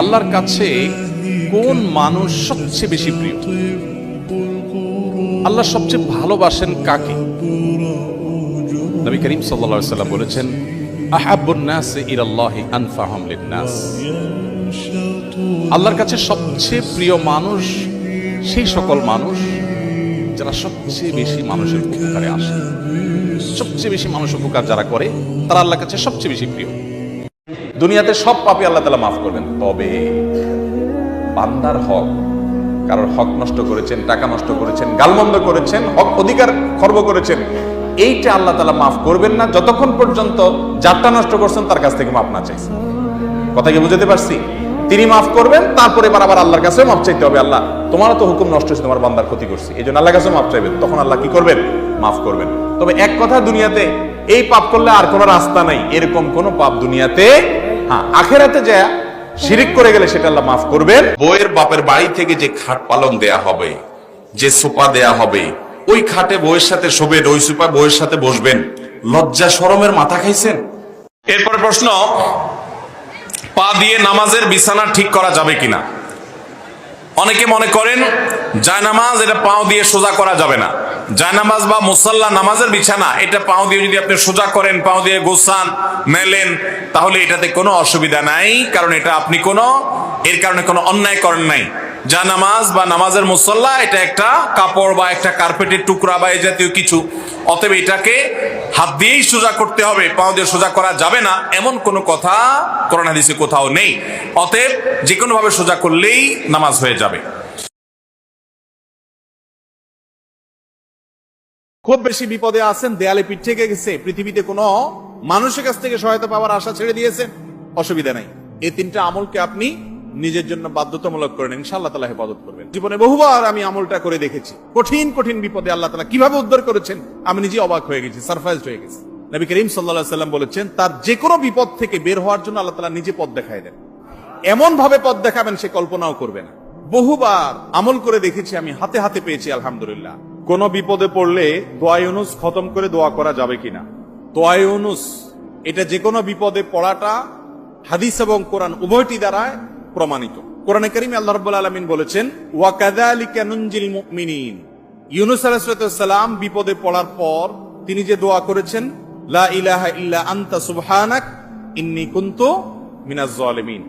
আল্লাহর কাছে কোন মানুষ সবচেয়ে বেশি প্রিয়? আল্লাহ সবচেয়ে ভালোবাসেন কাকে? নবী করিম সাল্লা সাল্লাম বলেছেন আহাবুন নাস ইরাল্লাহি আনফাহুম লিন্নাস। আল্লাহর কাছে সবচেয়ে প্রিয় মানুষ সেই সকল মানুষ যারা সবচেয়ে বেশি মানুষের উপকারে আসে। সবচেয়ে বেশি মানুষ উপকার যারা করে, তারা আল্লাহর কাছে সবচেয়ে বেশি প্রিয়। দুনিয়াতে সব পাপি আল্লাহ তালা মাফ করবেন। তবে বান্দার হক, কারোর হক নষ্ট করেছেন, টাকা নষ্ট করেছেন, গালমন্দ করেছেন, হক অধিকার খর্ব করেছেন, এইটা আল্লাহ তালা মাফ করবেন না। যতক্ষণ পর্যন্ত যারটা নষ্ট করছেন তার কাছ থেকে মাফ না চাইছেন। কথা কি বুঝতে পারছি? তিনি মাফ করবেন, তারপরে এবার আবার আল্লাহর কাছে মাফ চাইতে হবে। আল্লাহ, তোমারও তো হুকুম নষ্ট হয়েছে, তোমার বান্দার ক্ষতি করছি। এই জন্য আল্লাহর কাছে মাফ চাইবেন। তখন আল্লাহ কি করবেন? মাফ করবেন। তবে এক কথা, দুনিয়াতে এই পাপ করলে আর কোনো রাস্তা নাই। এরকম কোনো পাপ দুনিয়াতে হ্যাঁ আখেরাতে যায় শিরিক করে গেলে সেটা আল্লাহ মাফ করবেন। বইয়ের বাপের বাড়ি থেকে যে খাট পালং দেয়া হবে যে সোপা দেয়া হবে ওই খাটে বইয়ের সাথে শোবেন ওই সোপা বইয়ের সাথে বসবেন। লজ্জা সরমের মাথা খাইছেন? এরপর প্রশ্ন পা দিয়ে নামাজের বিছানা ঠিক করা যাবে কিনা? অনেকে মনে করেন জায়নামাজ এটা পাও দিয়ে সোজা করা যাবে না। জায়নামাজ বা মুসাল্লা নামাজের বিছানা, এটা পাও দিয়ে যদি আপনি সোজা করেন, পাও দিয়ে গোসান, মেলেন, তাহলে এটাতে কোনো অসুবিধা নাই, কারণ এটা আপনি কোনো এর কারণে কোনো অন্যায় করেন নাই। যা নামাজ বা নামাজের মুসল্লা, এটা একটা কাপড় বা একটা কার্পেটের টুকরা বা এই জাতীয় কিছু। অতএব এটাকে হাত দিয়েই সোজা করতে হবে, পাও দিয়ে সোজা করা যাবে না, এমন কোনো কথা কোরআন হাদিসে কোথাও নেই। অতএব যে কোনো ভাবে সোজা করলেই নামাজ হয়ে যাবে। খুব বেশি বিপদে আছেন, দেয়ালে পিঠ থেকে গেছে, পৃথিবীতে কোনো মানুষের কাছ থেকে সহায়তা পাওয়ার আশা ছেড়ে দিয়েছেন, অসুবিধা নাই। এই তিনটা আমলকে আপনি নিজের জন্য বাধ্যতামূলক করেন, ইনশাআল্লাহ তালা হেফাজত করবেন। জীবনে বহুবার আমি আমলটা করে দেখেছি। কঠিন কঠিন বিপদে আল্লাহ তালা কীভাবে উদ্ধার করেছেন, আমি নিজে অবাক হয়ে গেছি সারপ্রাইজ হয়ে গেছি। নবী করিম সাল্লাহ সাল্লাম বলেছেন, তার যে কোনো বিপদ থেকে বের হওয়ার জন্য আল্লাহ তালা নিজে পথ দেখায় দেন। এমন ভাবে পথ দেখাবেন, সে কল্পনাও করবে না। বহুবার আমল করে দেখেছি আমি, হাতে হাতে পেয়েছি, আলহামদুলিল্লাহ। কোন বিপদে পড়লে দোয়ায়ুনুস খতম করে দোয়া করা যাবে কিনা? দোয়ায়ুনুস এটা যে কোনো বিপদে পড়াটা হাদিস এবং কোরআন উভয়টি দ্বারা প্রমাণিত। কোরআনে করিম আল্লাহ রাব্বুল আলামিন বলেছেন ওয়াকাযালিকা নুনজিল মুমিনিন। ইউনুস আলাইহিস সালাম বিপদে পড়ার পর তিনি যে দোয়া করেছেন, লা ইলাহা ইল্লা আনতা সুবহানাক, ইন্নী কুনতু মিনাজ জালিমিন।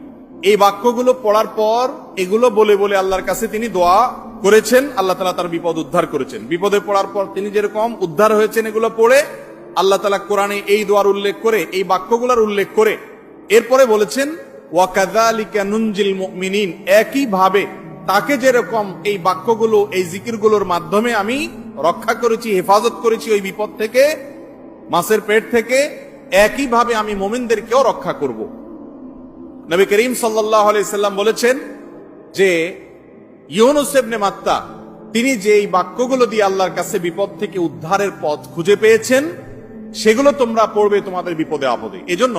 এই বাক্যগুলো পড়ার পর এগুলো বলে বলে আল্লাহর কাছে তিনি দোয়া করেছেন, আল্লাহ তালা তার বিপদ উদ্ধার করেছেন। বিপদে পড়ার পর তিনি যেরকম উদ্ধার হয়েছেন এগুলো পড়ে, আল্লাহ তালা কোরআনে এই দোয়ার উল্লেখ করে, এই বাক্যগুলোর উল্লেখ করে এরপরে বলেছেন ওয়াকাদালিকা নুনজিল মুমিনিন একই ভাবে তাকে যেরকম এই বাক্যগুলো, এই জিকিরগুলোর মাধ্যমে আমি রক্ষা করেছি, হেফাজত করেছি ওই বিপদ থেকে, মাছের পেট থেকে একই ভাবে আমি মোমিনদেরকেও রক্ষা করব। নবী করিম সাল্লাম বলেছেন যে ইউনুসেবনে মাত্তা, তিনি যে এই বাক্যগুলো দিয়ে আল্লাহর কাছে বিপদ থেকে উদ্ধারের পথ খুঁজে পেয়েছেন, সেগুলো তোমরা পড়বে তোমাদের বিপদে আপদে। এজন্য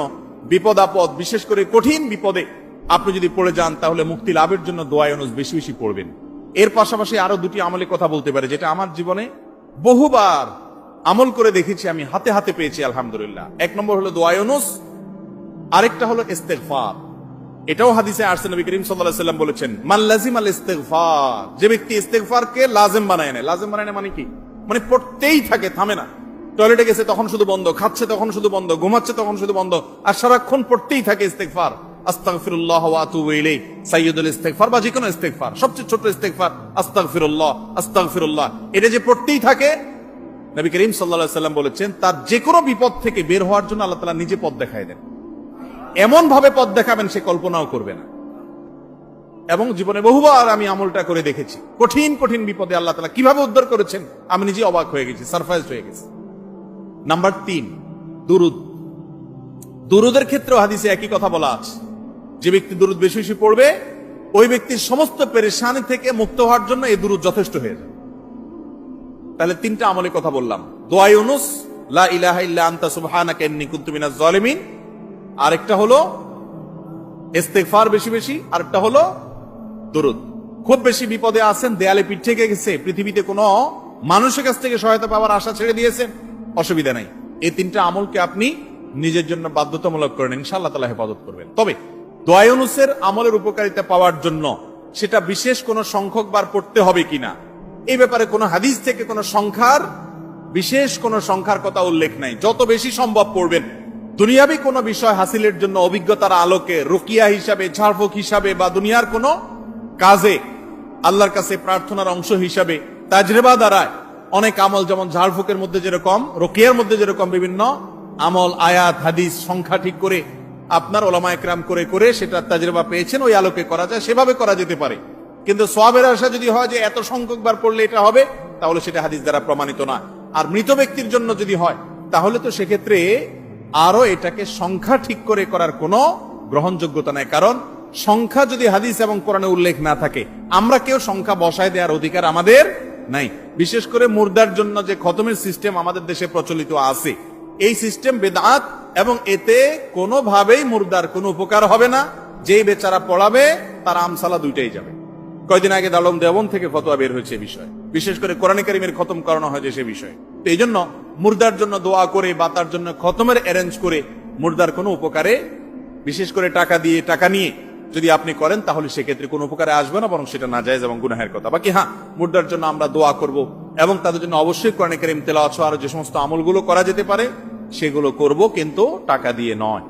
বিপদ আপদ, বিশেষ করে কঠিন বিপদে আপনি যদি পড়ে যান, তাহলে মুক্তি লাভের জন্য দোয়া ইউনুস বেশি বেশি পড়বেন। এর পাশাপাশি আরও দুটি আমলে কথা বলতে পারে, যেটা আমার জীবনে বহুবার আমল করে দেখেছি, আমি হাতে হাতে পেয়েছি, আলহামদুলিল্লাহ। এক নম্বর হলো দোয়া ইউনুস আরেকটা হলো ইস্তেগফার। এটাও হাদিসে আসছে নবী করিম আলাইহি সাল্লাম বলেছেন, মান লাজিম আল ইস্তেগফার যে ব্যক্তি ইস্তেগফারকে লাজেম বানায় নেয়। লাজিম বানায় নেয় মানে কি? মানে পড়তেই থাকে, থামে না। টয়লেটে গেছে তখন শুধু বন্ধ, খাচ্ছে তখন শুধু বন্ধ, ঘুমাচ্ছে তখন শুধু বন্ধ, আর সারাক্ষণ পড়তেই থাকে ইস্তেগফার। বা সবচেয়ে এটা যে পড়তেই থাকে বলেছেন, তার যে কোনো বিপদ থেকে বের হওয়ার জন্য আল্লাহ নিজে পথ দেখায় দেন। এমন ভাবে পথ দেখাবেন, সে কল্পনাও করবে না। এবং জীবনে বহুবার আমি আমলটা করে দেখেছি, কঠিন কঠিন বিপদে আল্লাহ তালা কীভাবে উদ্ধার করেছেন, আমি নিজে অবাক হয়ে গেছি সারপ্রাইজ হয়ে গেছি। নাম্বার তিন, দুরুদ। দুরুদের ক্ষেত্রেও হাদিসে একই কথা বলা আছে। যে ব্যক্তি দুরুদ বেশি বেশি পড়বে, ওই ব্যক্তির সমস্ত পেরেশানি থেকে মুক্ত হওয়ার জন্য এই দুরুদ যথেষ্ট হয়ে তাহলে তিনটা আমলের কথা বললাম। দোয়া ইউনুস, লা ইলাহা ইল্লা আনতা সুবহানাকা ইন্নী কুনতু মিনাজ জালিমিন। আরেকটা হলো ইস্তেগফার বেশি বেশি, আরেকটা হলো দরুদ। খুব বেশি বিপদে আছেন, দেয়ালে পিঠ গেছে, পৃথিবীতে কোনো মানুষের কাছ থেকে সহায়তা পাওয়ার আশা ছেড়ে দিয়েছেন। অসুবিধা নাই। এই তিনটা আমলকে আপনি নিজের জন্য বাধ্যতামূলক করেন, ইনশাআল্লাহ তালা হেফাজত করবেন। তবে দয়ানুসের আমলের উপকারিতা পাওয়ার জন্য সেটা বিশেষ কোনো সংখ্যক বার পড়তে হবে কিনা, এই ব্যাপারে কোনো হাদিস থেকে কোনো সংখ্যার, বিশেষ কোনো সংখ্যার কথা উল্লেখ নাই। যত বেশি সম্ভব পড়বেন। দুনিয়াবি কোনো বিষয় হাসিলের জন্য অভিজ্ঞতার আলোকে, রুকিয়া হিসাবে, ঝাড়ফুক হিসাবে বা দুনিয়ার কোনো কাজে আল্লাহর কাছে প্রার্থনার অংশ হিসাবে, তাজরেবা দ্বারায় অনেক আমল যেমন ঝাড়ফুকের মধ্যে যেরকম, রোকিয়ার মধ্যে যেরকম বিভিন্ন আমল, আয়াত, হাদিস, সংখ্যা ঠিক করে, আপনার ওলামা একরাম করে করে সেটা তাজরেবা পেয়েছেন, ওই আলোকে করা যায়, সেভাবে করা যেতে পারে। কিন্তু সোয়াবের আশা যদি হয় যে এত সংখ্যক বার পড়লে এটা হবে, তাহলে সেটা হাদিস দ্বারা প্রমাণিত না। আর মৃত ব্যক্তির জন্য যদি হয়, তাহলে তো সেক্ষেত্রে আরও এটাকে সংখ্যা ঠিক করে করার কোনো গ্রহণযোগ্যতা নাই। কারণ সংখ্যা যদি হাদিস এবং কোরআনে উল্লেখ না থাকে, আমরা কেউ সংখ্যা বসায় দেওয়ার অধিকার আমাদের নাই। বিশেষ করে মুর্দার জন্য যে খতমের সিস্টেম আমাদের দেশে প্রচলিত আছে, এই সিস্টেম বেদাত এবং এতে কোনোভাবেই মুর্দার কোনো উপকার হবে না। যেই বেচারা পড়াবে, তার আমসালা দুইটাই যাবে। কয়দিন আগে দালম দেবন থেকে ফতোয়া বের হয়েছে বিষয়ে। বিশেষ করে কোরআন কারিমের খতম করানো হয়েছে সে বিষয়ে। তো এই জন্য মুর্দার জন্য দোয়া করে বা তার জন্য খতমের অ্যারেঞ্জ করে মুর্দার কোনো উপকারে, বিশেষ করে টাকা দিয়ে টাকা নিয়ে যদি আপনি করেন, তাহলে সেক্ষেত্রে কোনো উপকারে আসবে না, বরং সেটা না যায় এবং গুনাহের কথা। বাকি হ্যাঁ মুদ্রার জন্য আমরা দোয়া করব এবং তাদের জন্য অবশ্যই কোরআনে কারিম তেলা আছো আর যে সমস্ত আমলগুলো করা যেতে পারে, সেগুলো করব, কিন্তু টাকা দিয়ে নয়।